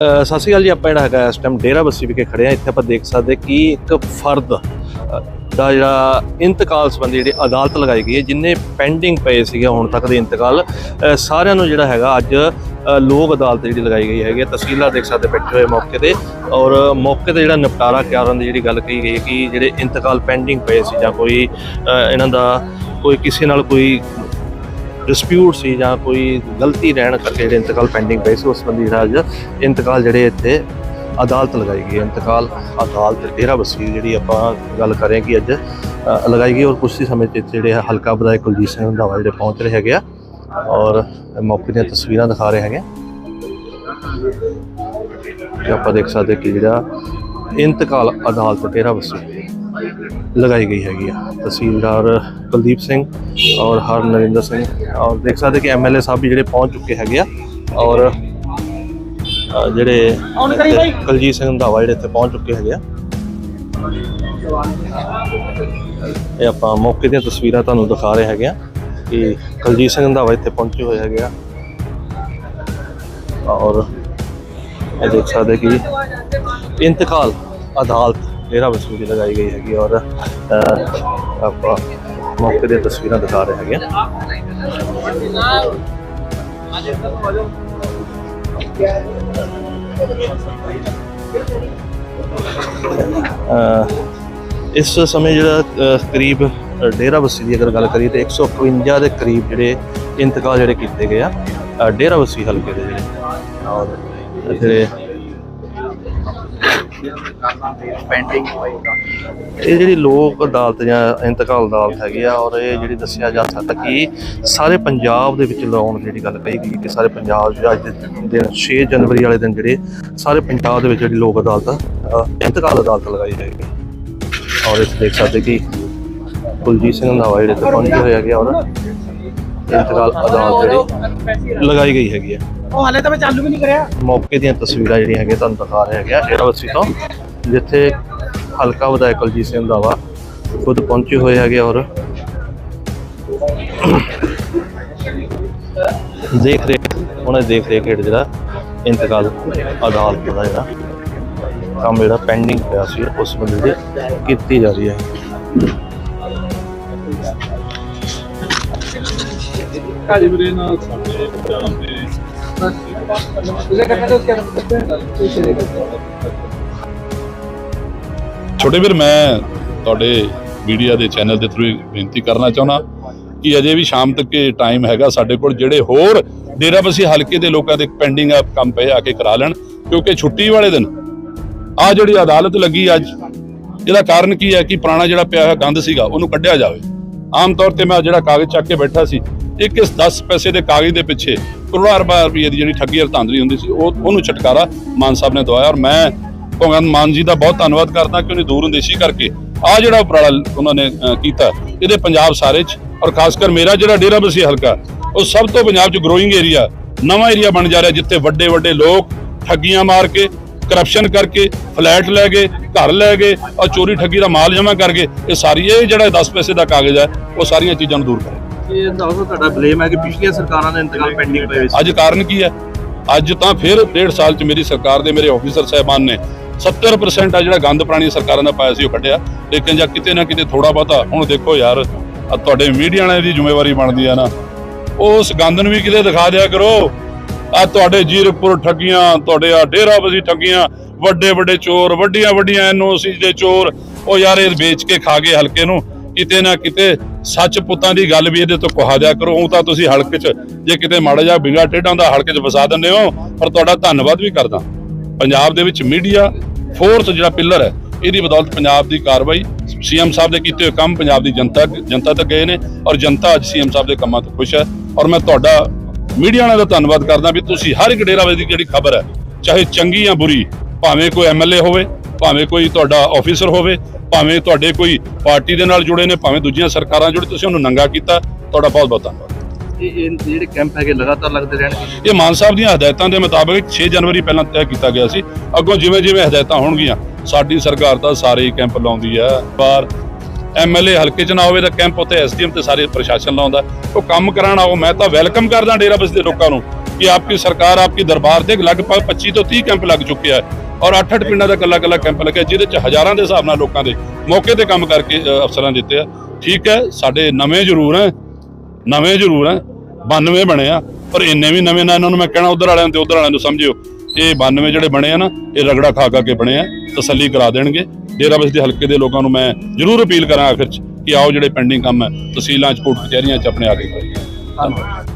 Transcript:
ਸਤਿ ਸ਼੍ਰੀ ਅਕਾਲ ਜੀ, ਆਪਾਂ ਜਿਹੜਾ ਹੈਗਾ ਇਸ ਟਾਈਮ ਡੇਰਾ ਬੱਸੀ ਵਿਖੇ ਖੜੇ ਆ ਇੱਥੇ ਆਪਾਂ ਦੇਖ ਸਕਦੇ ਕਿ ਇੱਕ ਫਰਦ ਦਾ ਜਿਹੜਾ ਇੰਤਕਾਲ ਸੰਬੰਧੀ ਜਿਹੜੀ ਅਦਾਲਤ ਲਗਾਈ ਗਈ ਹੈ, ਜਿੰਨੇ ਪੈਂਡਿੰਗ ਪਏ ਸੀਗੇ ਹੁਣ ਤੱਕ ਦੇ ਇੰਤਕਾਲ ਸਾਰਿਆਂ ਨੂੰ ਜਿਹੜਾ ਹੈਗਾ ਅੱਜ ਲੋਕ ਅਦਾਲਤ ਜਿਹੜੀ ਲਗਾਈ ਗਈ ਹੈਗੀ ਹੈ। ਤਹਿਸੀਲਦਾਰ ਦੇਖ ਸਕਦੇ ਬੈਠੇ ਹੋਏ ਮੌਕੇ ਤੇ ਔਰ ਮੌਕੇ ਤੇ ਜਿਹੜਾ ਨਿਪਟਾਰਾ ਕਰਨ ਦੀ ਜਿਹੜੀ ਗੱਲ ਕਹੀ ਗਈ ਹੈ ਕਿ ਜਿਹੜੇ ਇੰਤਕਾਲ ਪੈਂਡਿੰਗ ਪਏ ਸੀ ਜਾਂ ਕੋਈ ਇਹਨਾਂ ਦਾ ਕੋਈ ਕਿਸੇ ਨਾਲ ਕੋਈ ਡਿਸਪਿਊਟ ਸੀ ਜਾਂ ਕੋਈ ਗਲਤੀ ਰਹਿਣ ਕਰਕੇ ਜਿਹੜੇ ਇੰਤਕਾਲ ਪੈਂਡਿੰਗ ਪਏ ਸੀ, ਉਸ ਸੰਬੰਧੀ ਜਿਹੜਾ ਅੱਜ ਇੰਤਕਾਲ ਜਿਹੜੇ ਇੱਥੇ ਅਦਾਲਤ ਲਗਾਈ ਗਈ ਇੰਤਕਾਲ ਅਦਾਲਤ ਡੇਰਾ ਬਸੀ ਜਿਹੜੀ ਆਪਾਂ ਗੱਲ ਕਰ ਰਹੇ ਹਾਂ ਕਿ ਅੱਜ ਲਗਾਈ ਗਈ ਔਰ ਕੁਝ ਹੀ ਸਮੇਂ 'ਚ ਇੱਥੇ ਜਿਹੜੇ ਹਲਕਾ ਵਿਧਾਇਕ ਕੁਲਜੀਤ ਸਿੰਘ ਰੰਧਾਵਾ ਜਿਹੜੇ ਪਹੁੰਚ ਰਹੇ ਹੈਗੇ ਆ ਔਰ ਮੌਕੇ ਦੀਆਂ ਤਸਵੀਰਾਂ ਦਿਖਾ ਰਹੇ ਹੈਗੇ। ਕਿ ਆਪਾਂ ਦੇਖ ਸਕਦੇ ਕਿ ਜਿਹੜਾ ਇੰਤਕਾਲ ਅਦਾਲਤ ਡੇਰਾ ਬਸੀ ਲਗਾਈ ਗਈ ਹੈਗੀ ਆ। ਤਹਿਸੀਲਦਾਰ ਕੁਲਦੀਪ ਸਿੰਘ ਔਰ ਹਰ ਨਰਿੰਦਰ ਸਿੰਘ। ਔਰ ਦੇਖ ਸਕਦੇ ਕਿ ਐਮਐਲਏ ਸਾਹਿਬ ਵੀ ਜਿਹੜੇ ਪਹੁੰਚ ਚੁੱਕੇ ਹੈਗੇ ਆ ਔਰ ਜਿਹੜੇ ਕੁਲਜੀਤ ਸਿੰਘ ਰੰਧਾਵਾ ਜਿਹੜੇ ਇੱਥੇ ਪਹੁੰਚ ਚੁੱਕੇ ਹੈਗੇ ਆ। ਇਹ ਆਪਾਂ ਮੌਕੇ ਦੀਆਂ ਤਸਵੀਰਾਂ ਤੁਹਾਨੂੰ ਦਿਖਾ ਰਹੇ ਹੈਗੇ ਆ ਕਿ ਕੁਲਜੀਤ ਸਿੰਘ ਰੰਧਾਵਾ ਇੱਥੇ ਪਹੁੰਚੇ ਹੋਏ ਹੈਗੇ ਆ। ਔਰ ਇਹ ਦੇਖ ਸਕਦੇ ਕਿ ਇੰਤਕਾਲ ਅਦਾਲਤ ਡੇਰਾ ਵਸੂ ਲਗਾਈ ਗਈ ਹੈਗੀ ਔਰ ਆਪਾਂ ਮੌਕੇ ਦੀਆਂ ਤਸਵੀਰਾਂ ਦਿਖਾ ਰਹੇ ਹੈਗੇ ਆ ਇਸ ਸਮੇਂ ਜਿਹੜਾ ਕਰੀਬ ਅਹ, ਡੇਰਾ ਬੱਸੀ ਦੀ ਅਗਰ ਗੱਲ ਕਰੀਏ ਤੇ 151 ਦੇ ਕਰੀਬ ਜਿਹੜੇ ਇੰਤਕਾਲ ਜਿਹੜੇ ਕੀਤੇ ਗਏ ਆ ਅਹ, ਡੇਰਾ ਬੱਸੀ ਹਲਕੇ ਦੇ ਜਿਹੜੇ। ਔਰ ਜਿਹੜੇ ਇਹ ਜਿਹੜੀ ਲੋਕ ਅਦਾਲਤ ਜਾਂ ਇੰਤਕਾਲ ਅਦਾਲਤ ਹੈਗੀ ਆ ਔਰ ਇਹ ਜਿਹੜੀ ਦੱਸਿਆ ਜਾ ਸਕਦਾ ਕਿ ਸਾਰੇ ਪੰਜਾਬ ਦੇ ਵਿੱਚ ਲਾਉਣ ਜਿਹੜੀ ਗੱਲ ਕਹੀ ਗਈ ਕਿ ਸਾਰੇ ਪੰਜਾਬ 'ਚ ਅੱਜ ਦੇ ਦਿਨ 6 ਜਨਵਰੀ ਵਾਲੇ ਦਿਨ ਜਿਹੜੇ ਸਾਰੇ ਪੰਜਾਬ ਦੇ ਵਿੱਚ ਜਿਹੜੀ ਲੋਕ ਅਦਾਲਤ ਇੰਤਕਾਲ ਅਦਾਲਤ ਲਗਾਈ ਜਾਏਗੀ। ਔਰ ਇਸ ਦੇਖ ਸਕਦੇ ਕਿ ਕੁਲਜੀਤ ਸਿੰਘ ਨਾਵਾ ਜਿਹੜੇ ਇੱਥੇ ਪਹੁੰਚੇ ਹੋਏ ਹੈਗੇ ਔਰ ਇੰਤਕਾਲ ਅਦਾਲਤ ਜਿਹੜੀ ਲਗਾਈ ਗਈ ਹੈਗੀ ਹੈ ਉਹ ਹਾਲੇ ਤਾਂ ਮੈਂ ਚਾਲੂ ਵੀ ਨਹੀਂ ਕਰਿਆ। ਮੌਕੇ ਦੀਆਂ ਤਸਵੀਰਾਂ ਜਿਹੜੀਆਂ ਹੈਗੀਆਂ ਤੁਹਾਨੂੰ ਦਿਖਾ ਰਹੇ ਹੈਗੇ ਆ ਡੇਰਾਬੱਸੀ ਤੋਂ ਜਿੱਥੇ ਹਲਕਾ ਵਿਧਾਇਕ ਕੁਲਜੀਤ ਸਿੰਘ ਰੰਧਾਵਾ ਖੁਦ ਪਹੁੰਚੇ ਹੋਏ ਹੈਗੇ ਔਰ ਦੇਖ ਰਹੇ ਉਹਨਾਂ ਦੇਖ ਰਹੇ ਕਿ ਜਿਹੜਾ ਇੰਤਕਾਲ ਅਦਾਲਤ ਦਾ ਜਿਹੜਾ ਕੰਮ ਜਿਹੜਾ ਪੈਂਡਿੰਗ ਪਿਆ ਸੀ ਉਸ ਬੰਦੇ ਦੀ ਕੀਤੀ ਜਾ ਰਹੀ ਹੈ। ਕਾਜੀ ਵੀਰੇ ਨਾਲ ਸਾਡੇ ਪੰਜਾਬ ਦੇ तुझे करना तो उसके अंदर चलेगा ਛੋਟੇ ਵੀਰ ਮੈਂ ਤੁਹਾਡੇ ਮੀਡੀਆ ਦੇ ਚੈਨਲ ਦੇ ਥਰੂ ਬੇਨਤੀ ਕਰਨਾ ਚਾਹੁੰਦਾ ਕਿ ਅਜੇ ਵੀ ਸ਼ਾਮ ਤੱਕ ਇਹ ਟਾਈਮ ਹੈਗਾ ਸਾਡੇ ਕੋਲ ਜਿਹੜੇ ਹੋਰ ਡੇਰਾਬੱਸੀ ਹਲਕੇ ਦੇ ਲੋਕਾਂ ਦੇ ਪੈਂਡਿੰਗ ਆ ਕੰਮ ਪਏ ਆ ਕੇ ਕਰਾ ਲੈਣ ਕਿਉਂਕਿ ਛੁੱਟੀ ਵਾਲੇ ਦਿਨ ਆ ਜਿਹੜੀ ਅਦਾਲਤ ਲੱਗੀ ਅੱਜ ਇਹਦਾ ਕਾਰਨ ਕੀ ਹੈ ਕਿ ਪੁਰਾਣਾ ਜਿਹੜਾ ਪਿਆ ਹੋਇਆ ਗੰਦ ਸੀਗਾ ਉਹਨੂੰ ਕੱਢਿਆ ਜਾਵੇ ਆਮ ਤੌਰ ਤੇ ਮੈਂ ਜਿਹੜਾ ਕਾਗਜ਼ ਚੱਕ ਕੇ ਬੈਠਾ ਸੀ ਇੱਕ ਇਸ 10 ਪੈਸੇ ਦੇ ਕਾਗਜ਼ ਦੇ ਪਿੱਛੇ ਕਰੋੜਾਂ ਰੁਪਏ ਰੁਪਏ ਦੀ ਜਿਹੜੀ ਠੱਗੀ ਧਾਂਦਲੀ ਹੁੰਦੀ ਸੀ, ਉਹ ਉਹਨੂੰ ਛਟਕਾਰਾ ਮਾਨ ਸਾਹਿਬ ਨੇ ਦਵਾਇਆ ਔਰ ਮੈਂ ਭਗਵੰਤ ਮਾਨ ਜੀ ਦਾ ਬਹੁਤ ਧੰਨਵਾਦ ਕਰਦਾ ਕਿ ਉਹਨੇ ਦੂਰ ਅੰਦੇਸ਼ੀ ਕਰਕੇ ਆ ਜਿਹੜਾ ਉਪਰਾਲਾ ਉਹਨਾਂ ਨੇ ਕੀਤਾ। ਇਹਦੇ ਪੰਜਾਬ ਸਾਰੇ ਚ ਔਰ ਖਾਸ ਕਰ ਮੇਰਾ ਜਿਹੜਾ ਡੇਰਾ ਬਸੀ ਹਲਕਾ, ਉਹ ਸਭ ਤੋਂ ਪੰਜਾਬ ਚ ਗਰੋਇੰਗ ਏਰੀਆ ਨਵਾਂ ਏਰੀਆ ਬਣ ਜਾ ਰਿਹਾ ਜਿੱਥੇ ਵੱਡੇ ਵੱਡੇ ਲੋਕ ਠੱਗੀਆਂ ਮਾਰ ਕੇ ਕਰਪਸ਼ਨ ਕਰਕੇ ਫਲੈਟ ਲੈ ਗਏ, ਘਰ ਲੈ ਗਏ ਔਰ ਚੋਰੀ ਠੱਗੀ ਦਾ ਮਾਲ ਜਮ੍ਹਾਂ ਕਰਕੇ ਇਹ ਸਾਰੀ, ਇਹ ਜਿਹੜਾ 10 ਪੈਸੇ ਦਾ ਕਾਗਜ਼ ਹੈ, ਉਹ ਸਾਰੀਆਂ ਚੀਜ਼ਾਂ ਨੂੰ ਦੂਰ ਕਰੇ। ਇਹ ਦੱਸੋ ਤੁਹਾਡਾ ਬਲੇਮ ਹੈ ਕਿ ਪਿਛਲੀਆਂ ਸਰਕਾਰਾਂ ਦੇ ਇੰਤਕਾਲ ਪੈਂਡਿੰਗ ਪਏ ਸੀ। ਅੱਜ ਕਾਰਨ ਕੀ ਹੈ? ਅੱਜ ਤਾਂ ਫਿਰ ਡੇਢ ਸਾਲ ਚ ਮੇਰੀ ਸਰਕਾਰ ਦੇ ਮੇਰੇ ਆਫੀਸਰ ਸਾਹਿਬਾਨ ਨੇ 70% ਆ ਜਿਹੜਾ ਗੰਦ ਪੁਰਾਣੀ ਸਰਕਾਰਾਂ ਦਾ ਪਾਇਆ ਸੀ ਉਹ ਕੱਢਿਆ। ਲੇਕਿਨ ਜਾਂ ਕਿਤੇ ਨਾ ਕਿਤੇ ਥੋੜਾ ਬਹੁਤਾ, ਹੁਣ ਦੇਖੋ ਯਾਰ ਤੁਹਾਡੇ ਮੀਡੀਆ ਵਾਲਿਆਂ ਦੀ ਜ਼ਿੰਮੇਵਾਰੀ ਬਣਦੀ ਆ ਨਾ। ਉਸ ਗੰਦ ਨੂੰ ਵੀ ਕਿਤੇ ਦਿਖਾ ਦਿਆ ਕਰੋ। ਆ ਤੁਹਾਡੇ ਜੀਰਪੁਰ ਠੱਗੀਆਂ, ਤੁਹਾਡੇ ਆ ਡੇਰਾਬਸੀ ਠੱਗੀਆਂ, ਵੱਡੇ ਵੱਡੇ ਚੋਰ, ਵੱਡੀਆਂ ਵੱਡੀਆਂ ਐਨਓਸੀ ਦੇ ਚੋਰ, ਉਹ ਯਾਰ ਇਹ ਵੇਚ ਕੇ ਖਾ ਗਏ ਹਲਕੇ ਨੂੰ। ਕਿਤੇ ਨਾ ਕਿਤੇ ਸੱਚ ਪੁੱਤਾਂ ਦੀ ਗੱਲ ਵੀ ਇਹਦੇ ਤੋਂ ਕਹਾ ਦਿਆ ਕਰੋ, ਉਹ ਤਾਂ ਤੁਸੀਂ ਹਲਕੇ 'ਚ, ਜੇ ਕਿਤੇ ਮਾੜਾ ਜਿਹਾ ਬਿੰਗਾ ਟੇਢਾ ਹੁੰਦਾ, ਹਲਕੇ 'ਚ ਵਸਾ ਦਿੰਦੇ ਹੋ, ਪਰ ਤੁਹਾਡਾ ਧੰਨਵਾਦ ਵੀ ਕਰਦਾ। ਪੰਜਾਬ ਦੇ ਵਿੱਚ ਮੀਡੀਆ ਫੋਰਥ ਜਿਹੜਾ ਪਿੱਲਰ ਹੈ, ਇਹਦੀ ਬਦੌਲਤ ਪੰਜਾਬ ਦੀ ਕਾਰਵਾਈ, ਸੀਐਮ ਸਾਹਿਬ ਦੇ ਕੀਤੇ ਹੋਏ ਕੰਮ ਪੰਜਾਬ ਦੀ ਜਨਤਾ ਜਨਤਾ ਤੱਕ ਗਏ ਨੇ, ਔਰ ਜਨਤਾ ਅੱਜ ਸੀਐਮ ਸਾਹਿਬ ਦੇ ਕੰਮਾਂ ਤੋਂ ਖੁਸ਼ ਹੈ। ਔਰ ਮੈਂ ਤੁਹਾਡਾ ਮੀਡੀਆ ਵਾਲਿਆਂ ਦਾ ਧੰਨਵਾਦ ਕਰਦਾ ਵੀ ਤੁਸੀਂ ਹਰ ਇੱਕ ਡੇਰਾਵੇ ਦੀ ਜਿਹੜੀ ਖਬਰ ਹੈ, ਚਾਹੇ ਚੰਗੀ ਜਾਂ ਬੁਰੀ, ਭਾਵੇਂ ਕੋਈ ਐਮਐਲਏ ਹੋਵੇ ਭਾਵੇਂ ਕੋਈ ਤੁਹਾਡਾ ਆਫੀਸਰ ਹੋਵੇ ਭਾਵੇਂ ਤੁਹਾਡੇ ਕੋਈ ਪਾਰਟੀ ਦੇ ਨਾਲ ਜੁੜੇ ਨੇ ਭਾਵੇਂ ਦੂਜੀਆਂ ਸਰਕਾਰਾਂ ਜੁੜੇ ਤੁਸੀਂ ਉਹਨੂੰ ਨੰਗਾ ਕੀਤਾ। ਤੁਹਾਡਾ ਬਹੁਤ ਬਹੁਤ ਧੰਨਵਾਦ। ਇਹ ਜਿਹੜੇ ਕੈਂਪ ਹੈਗੇ ਲਗਾਤਾਰ ਲੱਗਦੇ ਰਹਿਣਗੇ? ਇਹ ਮਾਨ ਸਾਹਿਬ ਦੀਆਂ ਹਦਾਇਤਾਂ ਦੇ ਮੁਤਾਬਕ 6 ਜਨਵਰੀ ਪਹਿਲਾਂ ਤੈਅ ਕੀਤਾ ਗਿਆ ਸੀ। ਅੱਗੋਂ ਜਿਵੇਂ ਜਿਵੇਂ ਹਦਾਇਤਾਂ ਹੋਣਗੀਆਂ ਸਾਡੀ ਸਰਕਾਰ ਤਾਂ ਸਾਰੇ ਹੀ ਕੈਂਪ ਲਾਉਂਦੀ ਹੈ। ਬਾਰ ਐਮਐਲਏ ਹਲਕੇ ਚ ਨਾ ਹੋਵੇ ਤਾਂ ਕੈਂਪ ਉੱਤੇ ਐਸਡੀਐਮ ਤੇ ਸਾਰੇ ਪ੍ਰਸ਼ਾਸਨ ਲਾਉਂਦਾ। ਉਹ ਕੰਮ ਕਰਾਉਣ ਆਓ ਮੈਂ ਤਾਂ ਵੈਲਕਮ ਕਰਦਾ ਡੇਰਾ ਬਸ ਦੇ ਲੋਕਾਂ ਨੂੰ। ਕਿ ਆਪਕੀ ਸਰਕਾਰ ਆਪਕੀ ਦਰਬਾਰ ਤੇ ਲਗਭਗ 25 ਤੋਂ 30 ਕੈਂਪ ਲੱਗ ਚੁੱਕਿਆ ਆ ਔਰ 8-8 ਪਿੰਡਾਂ ਦਾ ਕੱਲਾ ਕੱਲਾ ਕੈਂਪ ਲੱਗਿਆ, ਜਿਹਦੇ ਚ ਹਜ਼ਾਰਾਂ ਦੇ ਹਿਸਾਬ ਨਾਲ ਲੋਕਾਂ ਦੇ ਮੌਕੇ ਤੇ ਕੰਮ ਕਰਕੇ ਅਫਸਰਾਂ ਦਿੱਤੇ ਆ। ਠੀਕ ਹੈ, ਸਾਡੇ ਨਵੇਂ ਜ਼ਰੂਰ ਹੈ, ਨਵੇਂ ਜ਼ਰੂਰ ਹੈ 92 ਬਣੇ ਆ, ਪਰ ਇੰਨੇ ਵੀ ਨਵੇਂ ਨਾ, ਇਹਨਾਂ ਨੂੰ ਮੈਂ ਕਹਿਣਾ ਉਧਰ ਵਾਲਿਆਂ ਨੂੰ ਤੇ ਉਧਰ ਵਾਲਿਆਂ ਨੂੰ ਸਮਝਿਓ, ਇਹ 92 ਜਿਹੜੇ ਬਣੇ ਆ ਨਾ, ਇਹ ਰਗੜਾ ਖਾ ਖਾ ਕੇ ਬਣੇ ਆ, ਤਸੱਲੀ ਕਰਾ ਦੇਣਗੇ। ਡੇਰਾ ਦੇ ਹਲਕੇ ਦੇ ਲੋਕਾਂ ਨੂੰ ਮੈਂ ਜ਼ਰੂਰ ਅਪੀਲ ਕਰਾਂ ਆਖਿਰ ਚ ਕਿ ਆਓ ਜਿਹੜੇ ਪੈਂਡਿੰਗ ਕੰਮ ਹੈ, ਤਹਿਸੀਲਾਂ ਚ ਕੋਟ ਕਚਹਿਰੀਆਂ ਚ ਆਪਣੇ ਆ ਕੇ ਕਰੀਏ ਧੰਨਵਾਦ।